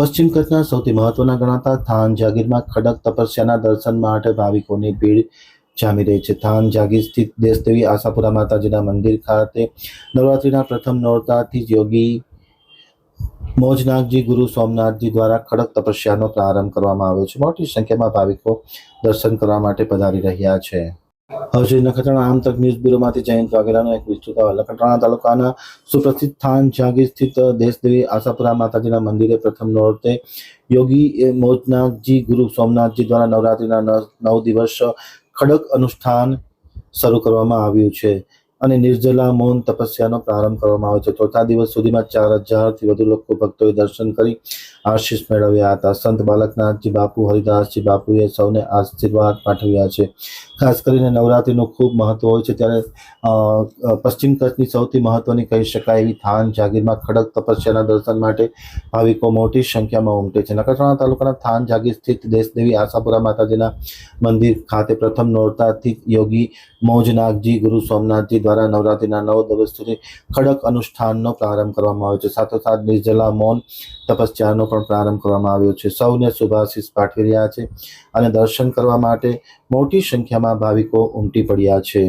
પશ્ચિમ કચ્છના સૌથી મહત્વના ગણાતા થાન જાગીરમાં ખડક તપસ્યાના દર્શન માટે ભાવિકોની ભીડ જામી રહી છે. થાન જાગીર સ્થિત દેશદેવી આશાપુરા માતાજીના મંદિર ખાતે નવરાત્રિના પ્રથમ નોરતાથી જ યોગી મોજનાથજી ગુરુ સોમનાથજી દ્વારા ખડક તપસ્યાનો પ્રારંભ કરવામાં આવ્યો છે. મોટી સંખ્યામાં ભાવિકો દર્શન કરવા માટે પધારી રહ્યા છે. હજુ નખત્રાણા આમતક ન્યૂઝ બ્યુરોમાંથી જયંત વાઘેલાનો એક વિસ્તૃત નખત્રાણા તાલુકાના સુપ્રસિદ્ધ સ્થાન જાગીર સ્થિત દેશદેવી આશાપુરા માતાજીના મંદિરે પ્રથમ નોરતે યોગી મોજનાથજી, ગુરુ સોમનાથજી દ્વારા નવરાત્રિના નવ નવ દિવસ ખડક અનુષ્ઠાન શરૂ કરવામાં આવ્યું છે. અને નિર્જલા મૌન તપસ્યાનો પ્રારંભ કરવામાં આવ્યો છે. ચોથા દિવસ સુધીમાં ચાર હજારથી વધુ લોકો ભક્તોએ દર્શન કરી આશીષ મેળવ્યા હતા. સંત બાલકનાથજી બાપુ, હરિદાસજી બાપુએ સૌને આશીર્વાદ પાઠવ્યા છે. ખાસ કરીને નવરાત્રિનું ખૂબ મહત્વ હોય છે ત્યારે પશ્ચિમ કચ્છની સૌથી મહત્વની કહી શકાય એવી થાન જાગીરમાં ખડક તપસ્યાના દર્શન માટે ભાવિકો મોટી સંખ્યામાં ઉમટે છે. નખત્રાણા તાલુકાના થાન જાગીર સ્થિત દેશદેવી આશાપુરા માતાજીના મંદિર ખાતે પ્રથમ નોરતાથી યોગી મોજનાગજી ગુરુ સોમનાથજી દ્વારા નવરાત્રિના નવ દિવસ સુધી ખડક અનુષ્ઠાનનો પ્રારંભ કરવામાં આવ્યો છે. સાથોસાથ નિર્જલા મૌન તપસ્યાનો પણ પ્રારંભ કરવામાં આવ્યો છે. સૌને શુભાશીષ પાઠવી રહ્યા છે અને દર્શન કરવા માટે મોટી સંખ્યામાં ભાવિકો ઉમટી પડ્યા છે.